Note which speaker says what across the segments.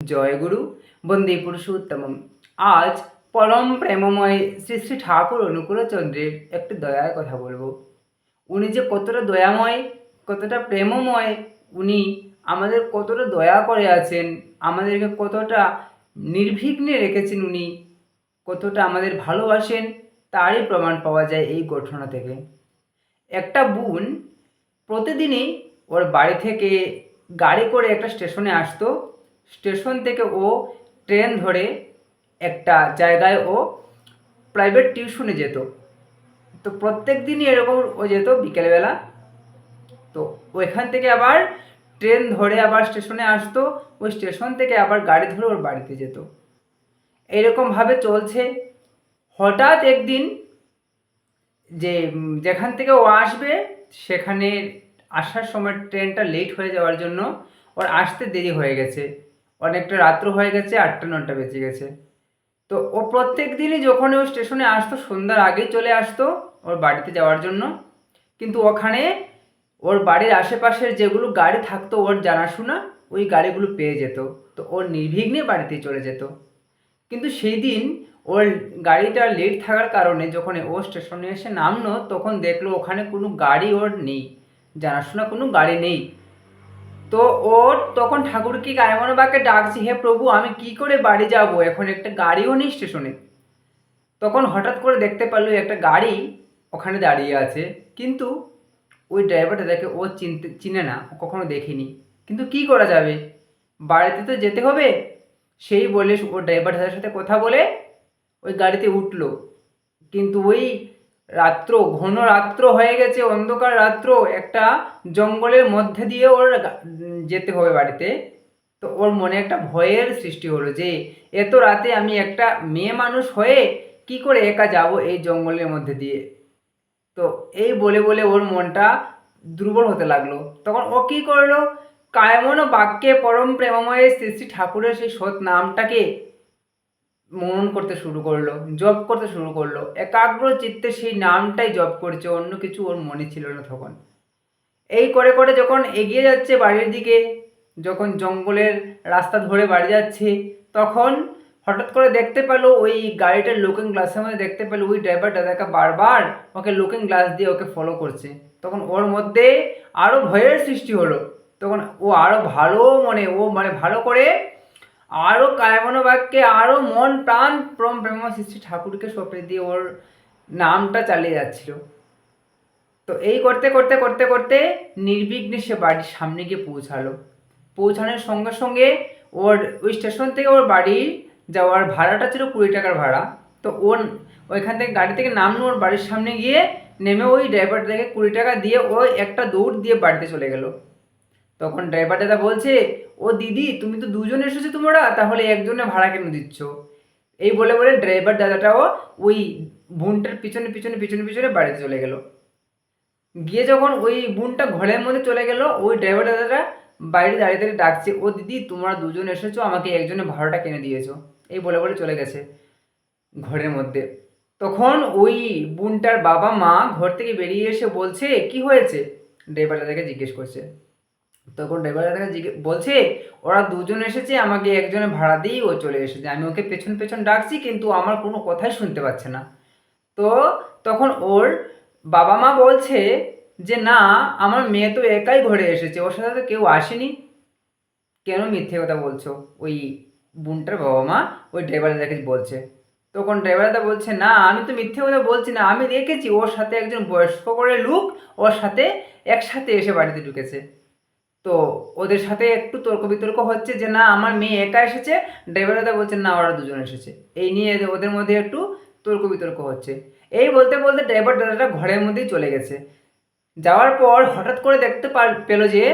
Speaker 1: জয়গুরু বন্দে পুরুষোত্তমম। আজ পরম প্রেমময় শ্রী শ্রী ঠাকুর অনুকূলচন্দ্রের একটি দয়ার কথা বলব। উনি যে কতটা দয়াময়, কতটা প্রেমময়, উনি আমাদের কতটা দয়া করে আছেন, আমাদেরকে কতটা নির্বিঘ্নে রেখেছেন উনি, কতটা আমাদের ভালোবাসেন, তারই প্রমাণ পাওয়া যায় এই ঘটনা থেকে। একটা বোন প্রতিদিনই ওর বাড়ি থেকে গাড়ি করে একটা স্টেশনে আসতো স্টেশন থেকে ও ট্রেন ধরে একটা জায়গায় ও প্রাইভেট টিউশনে যেত। তো প্রত্যেক দিনই এরকম ও যেত বিকেলবেলা। তো ওইখান থেকে আবার ট্রেন ধরে আবার স্টেশনে আসতো, ওই স্টেশন থেকে আবার গাড়ি ধরে ওর বাড়িতে যেত। এরকমভাবে চলছে। হঠাৎ একদিন যে যেখান থেকে ও আসবে, সেখানে আসার সময় ট্রেনটা লেট হয়ে যাওয়ার জন্য ওর আসতে দেরি হয়ে গেছে। অনেকটা রাত্র হয়ে গেছে, আটটা নটা বেজে গেছে। তো ও প্রত্যেক দিনই যখন ও স্টেশনে আসতো, সন্ধ্যার আগেই চলে আসতো ওর বাড়িতে যাওয়ার জন্য। কিন্তু ওখানে ওর বাড়ির আশেপাশের যেগুলো গাড়ি থাকতো ওর জানাশোনা, ওই গাড়িগুলো পেয়ে যেত। তো ওর নির্বিঘ্নে বাড়িতে চলে যেত। কিন্তু সেই দিন ওর গাড়িটা লেট থাকার কারণে যখন ও স্টেশনে এসে নামলো, তখন দেখল ওখানে কোনো গাড়ি ওর নেই, জানাশোনা কোনো গাড়ি নেই। তো ওর তখন ঠাকুরকে কায়মনবাকে ডাকছি, হে প্রভু, আমি কি করে বাড়ি যাব? এখন একটা গাড়িও নেই স্টেশনে। তখন হঠাৎ করে দেখতে পারল একটা গাড়ি ওখানে দাঁড়িয়ে আছে। কিন্তু ওই ড্রাইভারটা দেখে ও চিনতে, চিনে না কখনো দেখিনি। কিন্তু কি করা যাবে? বাড়িতে তো যেতে হবে। সেই বলে ও ড্রাইভারটার সাথে কথা বলে ওই গাড়িতে উঠল। কিন্তু ওই রাত্র, ঘন রাত্র হয়ে গেছে, অন্ধকার রাত্র। একটা জঙ্গলের মধ্যে দিয়ে ওর যেতে হবে বাড়িতে। তো ওর মনে একটা ভয়ের সৃষ্টি হলো যে, এত রাতে আমি একটা মেয়ে মানুষ হয়ে কি করে একা যাব এই জঙ্গলের মধ্যে দিয়ে? তো এই বলে বলে ওর মনটা দুর্বল হতে লাগল। তখন ও কি করল? কায়মন বাক্যে পরম প্রেমময় শ্রী শ্রী ঠাকুরের সেই সৎ নামটাকে মনন করতে শুরু করল, জপ করতে শুরু করল। একাগ্র চিত্তে সেই নামটাই জপ করছে, অন্য কিছু ওর মনে ছিল না তখন। এই করে করে যখন এগিয়ে যাচ্ছে বাড়ির দিকে, যখন জঙ্গলের রাস্তা ধরে বাড়ি যাচ্ছে, তখন হঠাৎ করে দেখতে পেল ওই গাড়িটার লুকিং গ্লাসের মধ্যে দেখতে পেল ওই ড্রাইভার দাদাকে বারবার ওকে লুকিং গ্লাস দিয়ে ওকে ফলো করছে। তখন ওর মধ্যে আরও ভয়ের সৃষ্টি হলো। তখন ও আরও ভালো মনে, ও মানে ভালো করে আরও কায়মন বাক্যে আরও মন, প্রাণ, প্রম প্রেম শ্রী ঠাকুরকে সঁপে দিয়ে ওর নামটা চালিয়ে যাচ্ছিল। তো এই করতে করতে করতে করতে নির্বিঘ্নে সে বাড়ির সামনে গিয়ে পৌঁছালো। পৌঁছানোর সঙ্গে সঙ্গে ওর ওই স্টেশন থেকে ওর বাড়ি যাওয়ার ভাড়াটা ছিল কুড়ি টাকার ভাড়া। তো ওর ওইখান থেকে গাড়ি থেকে নামলো ওর বাড়ির সামনে গিয়ে, নেমে ওই ড্রাইভারটাকে কুড়ি টাকা দিয়ে ও একটা দৌড় দিয়ে বাড়িতে চলে গেল। তখন ড্রাইভার দাদা বলছে, ও দিদি, তুমি তো দুজন এসেছ তোমরা, তাহলে একজনে ভাড়া কেন দিচ্ছ? এই বলে বলে ড্রাইভার দাদাটাও ওই বোনটার পিছনে পিছনে পিছনে পিছনে বাড়িতে চলে গেল। গিয়ে যখন ওই বোনটা ঘরের মধ্যে চলে গেল, ওই ড্রাইভার দাদাটা বাইরে দাঁড়িয়ে দাঁড়িয়ে ডাকছে, ও দিদি, তোমরা দুজন এসেছ, আমাকে একজনে ভাড়াটা কিনে দিয়েছ? এই বলে বলে চলে গেছে ঘরের মধ্যে। তখন ওই বোনটার বাবা মা ঘর থেকে বেরিয়ে এসে বলছে, কি হয়েছে? ড্রাইভার দাদাকে জিজ্ঞেস করছে। তখন ড্রাইভার দাদাকে বলছে, ওরা দুজন এসেছে, আমাকে একজনে ভাড়া দিয়েই ও চলে এসেছে। আমি ওকে পেছন পেছন ডাকছি, কিন্তু আমার কোনো কথাই শুনতে পাচ্ছে না। তো তখন ওর বাবা মা বলছে যে, না, আমার মেয়ে তো একাই ঘরে এসেছে, ওর সাথে তো কেউ আসেনি। কেন মিথ্যে কথা বলছো? ওই বোনটার বাবা মা ওই ড্রাইভার দাদাকে বলছে। তখন ড্রাইভার দাদা বলছে, না, আমি তো মিথ্যে কথা বলছি না, আমি দেখেছি ওর সাথে একজন বয়স্ক করে লোক, ওর সাথে একসাথে এসে বাড়িতে ঢুকেছে। তো ওদের সাথে একটু তর্ক বিতর্ক হচ্ছে যে, না, আমার মেয়ে একা এসেছে। ড্রাইভার দাদা বলছে, না, ওরা দুজন এসেছে। এই নিয়ে ওদের মধ্যে একটু তর্ক বিতর্ক হচ্ছে। এই বলতে বলতে ড্রাইভার দাদাটা ঘরের মধ্যেই চলে গেছে। যাওয়ার পর হঠাৎ করে দেখতে পেল যে,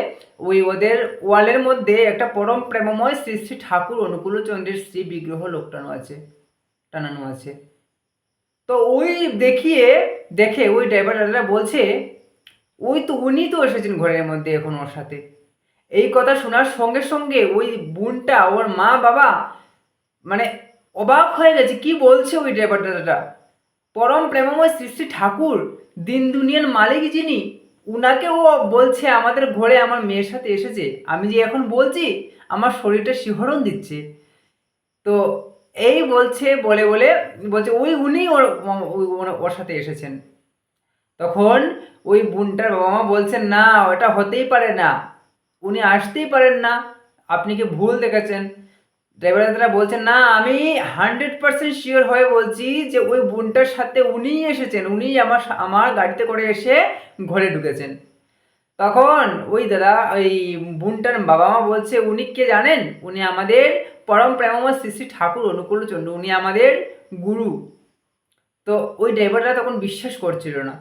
Speaker 1: ওই ওদের ওয়ালের মধ্যে একটা পরম প্রেমময় শ্রী শ্রী ঠাকুর অনুকূলচন্দ্রের শ্রী বিগ্রহ লোকটানো আছে, টানানো আছে। তো ওই দেখিয়ে, দেখে ওই ড্রাইভার দাদাটা বলছে, ওই তো উনি তো এসেছেন ঘরের মধ্যে এখন ওর সাথে। এই কথা শোনার সঙ্গে সঙ্গে ওই বোনটা, ওর মা বাবা মানে অবাক হয়ে গেছে, কি বলছে ওই ড্রাইভার দাদাটা? পরম প্রেমময় শ্রী ঠাকুর, দিন দুনিয়ার মালিক যিনি, উনাকে ও বলছে, আমাদের ঘরে আমার মেয়ের সাথে এসেছে, আমি যে এখন বলছি, আমার শরীরটা শিহরণ দিচ্ছে। তো এই বলছে, বলে বলে, বলছে, ওই উনি ওর- ওর সাথে এসেছেন। তখন ওই বোনটার বাবা মা বলছেন, না, ওটা হতেই পারে না। উনি আসতেই পারেন না। আপনি কি ভুল দেখেছেন? ড্রাইভার দাদারা বলছেন, না, আমি হান্ড্রেড পার্সেন্ট শিওর হয়ে বলছি যে ওই বোনটার সাথে উনিই এসেছেন। উনিই আমার আমার গাড়িতে করে এসে ঘরে ঢুকেছেন। তখন ওই দাদা, ওই বোনটার বাবা মা বলছে, উনি কে জানেন? উনি আমাদের পরম প্রেমময় শ্রী শ্রী ঠাকুর অনুকূলচন্দ্র উনি আমাদের গুরু। তো ওই ড্রাইভাররা তখন বিশ্বাস করছিল না।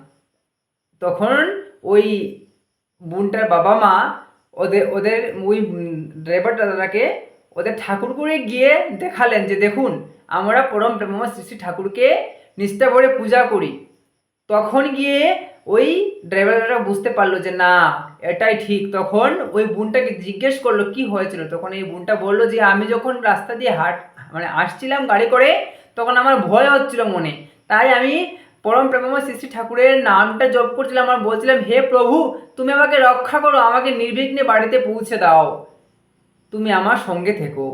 Speaker 1: তখন ওই বোনটার বাবা মা ওদের ওদের ওই ড্রাইভার দাদাকে ওদের ঠাকুর করে গিয়ে দেখালেন যে দেখুন, আমরা পরম প্রেমময় শ্রী ঠাকুরকে নিষ্ঠা ভরে পূজা করি। তখন গিয়ে ওই ড্রাইভার দাদা বুঝতে পারল যে না, এটাই ঠিক। তখন ওই বোনটাকে জিজ্ঞেস করল, কি হয়েছিল? তখন এই বোনটা বলল যে, আমি যখন রাস্তা দিয়ে হাট মানে আসছিলাম গাড়ি করে, তখন আমার ভয় হচ্ছিল মনে। তাই আমি পরম প্রেমময় শ্রী ঠাকুরের নামটা জপ করছিলাম, আর বলছিলাম, হে প্রভু, তুমি আমাকে রক্ষা করো, আমাকে নির্বিঘ্নে বাড়িতে পৌঁছে দাও। তুমি আমার সঙ্গে থেকো।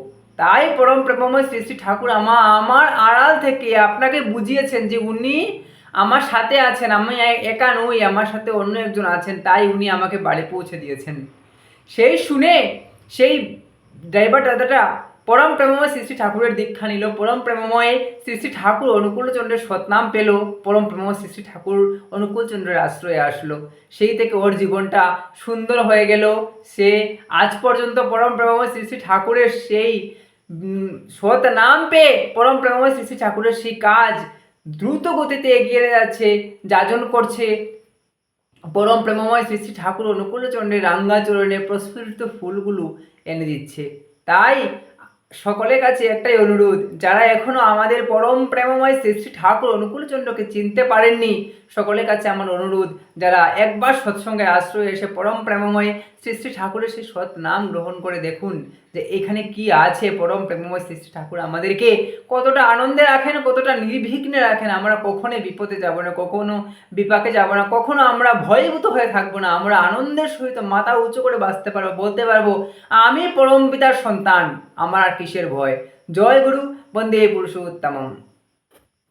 Speaker 1: তাই পরম প্রেমময় শ্রী শ্রী ঠাকুর আমা, আমার আড়াল থেকে আপনাকে বুঝিয়েছেন যে উনি আমার সাথে আছেন, আমি একা নই, আমার সাথে অন্য একজন আছেন, তাই উনি আমাকে বাড়ি পৌঁছে দিয়েছেন। সেই শুনে সেই ড্রাইভার দাদাটা পরম প্রেমময় শ্রী শ্রী ঠাকুরের দীক্ষা নিল, পরম প্রেমময় শ্রী শ্রী ঠাকুর অনুকূলচন্দ্রের সৎনাম পেল, পরম প্রেমময় শ্রী শ্রী ঠাকুর অনুকূলচন্দ্রের আশ্রয়ে আসলো। সেই থেকে ওর জীবনটা সুন্দর হয়ে গেল। সে আজ পর্যন্ত পরম প্রেমময় শ্রী শ্রী ঠাকুরের সেই সৎ নাম পেয়ে পরম প্রেমময় শ্রী শ্রী ঠাকুরের সেই কাজ দ্রুত গতিতে এগিয়ে যাচ্ছে, যাজন করছে। পরম প্রেমময় শ্রী শ্রী ঠাকুর অনুকূলচন্দ্রের রাঙ্গাচরণে প্রস্ফুটিত ফুলগুলো এনে দিচ্ছে। তাই সকলের কাছে একটাই অনুরোধ, যারা এখনও আমাদের পরম প্রেমময় শ্রী শ্রী ঠাকুর অনুকূলচন্দ্রকে চিনতে পারেননি সকলের কাছে আমার অনুরোধ, যারা একবার সৎসঙ্গে আশ্রয়ে এসে পরম প্রেমময় শ্রী শ্রী ঠাকুরের সেই সৎ নাম গ্রহণ করে দেখুন যে এখানে কি আছে পরম প্রেমময় শ্রী শ্রী ঠাকুর আমাদেরকে কতটা আনন্দে রাখেন, কতটা নির্বিঘ্নে রাখেন। আমরা কখনো বিপদে যাব না, কখনো বিপাকে যাব না, কখনো আমরা ভয়ভূত হয়ে থাকব না। আমরা আনন্দের সহিত মাথা উঁচু করে বাঁচতে পারব, বলতে পারব, আমি পরম পিতার সন্তান, আমার আর কিসের ভয়? জয় গুরু, বন্দে পুরুষোত্তমম।